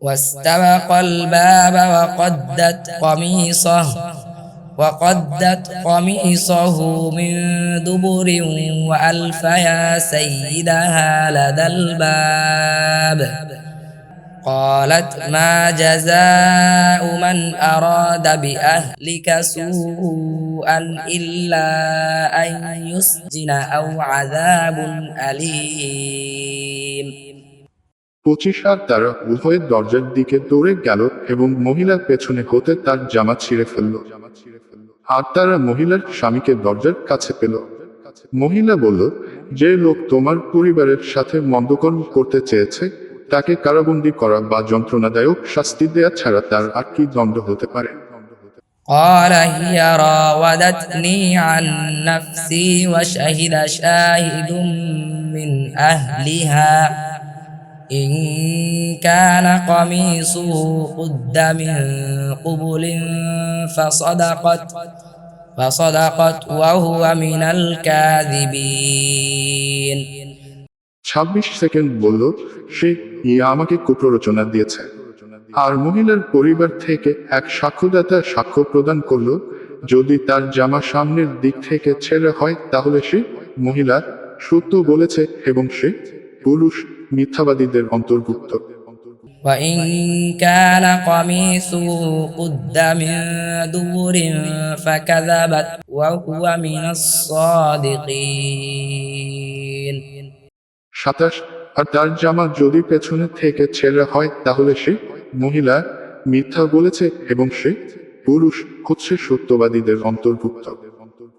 واستبق الباب وقدت قميصه وقدت قميصه من دبر وألف يا سيدها لدى الباب. قالت ما جزاء من أراد بأهلك سوءا إلا أن يسجن أو عذاب أليم. পঁচিশ আর তারা উভয়ের দরজার দিকে দৌড়ে গেল এবং মহিলার পেছনে হতে তার জামা ছিঁড়ে ফেলল আর তারা মহিলার স্বামীকে দরজার কাছে পেল মহিলা বলল যে লোক তোমার পরিবারের সাথে মন্দকর্ম করতে চেয়েছে তাকে কারাবন্দী করা বা যন্ত্রণাদায়ক শাস্তি দেয়া ছাড়া তার আর কি দণ্ড হতে পারে قال هي راودتني عن نفسي وشهد شاهد من أهلها إن كان قميصه قد من قبل فصدقت فصدقت وهو من الكاذبين ছাব্বিশ সেকেন্ড বলল সে ইয়ে আমাকে কুপ্ররোচনা দিয়েছে আর মহিলার পরিবার থেকে এক সাক্ষ্যদাতা সাক্ষ্য প্রদান করলো যদি তার জামা সামনের দিক থেকে ছেড়ে হয় তাহলে সে মহিলা সত্য বলেছে এবং সে পুরুষ মিথ্যাবাদীদের অন্তর্ভুক্ত وإن كان قميصه قد من دبر فكذبت وهو من الصادقين সাতাশ আর তার জামা যদি পেছনে থেকে ছেঁড়া হয় তাহলে সে মহিলা মিথ্যা বলেছে এবং সে পুরুষ হচ্ছে সত্যবাদীদের অন্তর্ভুক্ত